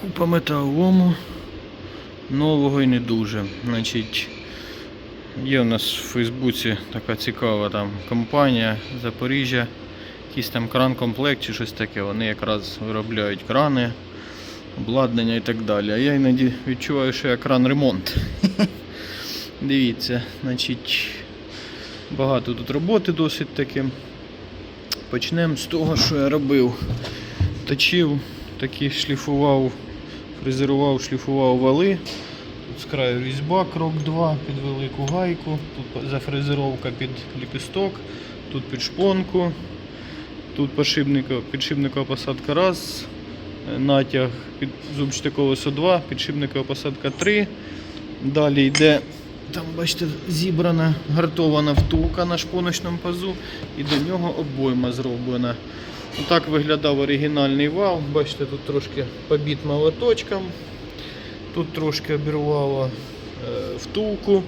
Купа металолому. Нового і не дуже. Значить, є у нас в Фейсбуці така цікава там компанія Запоріжжя. Якийсь там кран-комплект чи щось таке. Вони якраз виробляють крани, обладнання і так далі. А я іноді відчуваю, що я кран ремонт. Дивіться, значить, багато тут роботи досить таки. Почнемо з того, що я робив. Точив, такі шліфував, фрезерував, шліфував вали. Тут з краю різьба, крок 2 під велику гайку, тут зафрезеровка під ліпісток, тут під шпонку, тут підшипникова, підшипникова посадка раз, е, натяг під зубчате колесо 2, підшипникова посадка 3. Далі йде, там бачите, зібрана гартована втулка на шпоночному пазу і до нього обойма зроблена. Так виглядав оригінальний вал. Бачите, тут трошки побіт молоточком. Тут трошки обірвало е, втулку.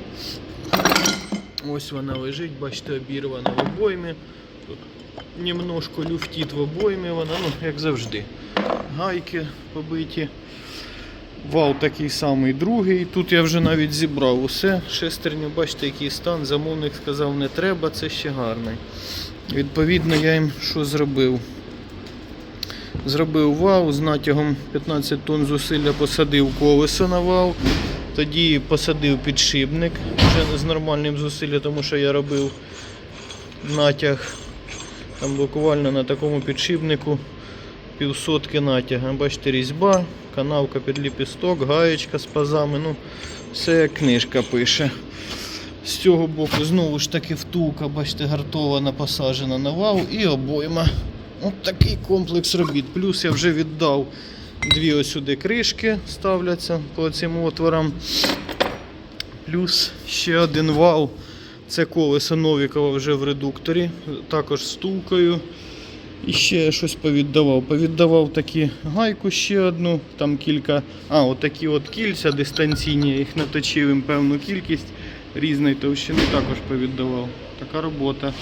Ось вона лежить, бачите, обірвана в обоймі. Тут немножко люфтить в обоймі, вона, ну, як завжди. Гайки побиті. Вал такий самий другий. Тут я вже навіть зібрав усе. Шестерню, бачите, який стан. Замовник сказав, не треба, це ще гарний. Відповідно, я їм що зробив? Зробив вал з натягом 15 тонн зусилля, посадив колесо на вал, тоді посадив підшипник вже з нормальним зусиллям, тому що я робив натяг там буквально на такому підшипнику півсотки натяга. Бачите, різьба, канавка під ліпісток, гаєчка з пазами. Ну, все книжка пише. З цього боку знову ж таки втулка, бачите, гартована, посаджена на вал і обойма. От такий комплекс робіт. Плюс я вже віддав дві ось сюди кришки ставляться по цим отворам. Плюс ще один вал. Це колесо Новікова вже в редукторі, також з втулкою. І ще щось повіддавав. Повіддавав такі гайку ще одну, там кілька. А, отакі от кільця дистанційні, я їх наточив їм певну кількість різної товщини також повіддавав. Така робота.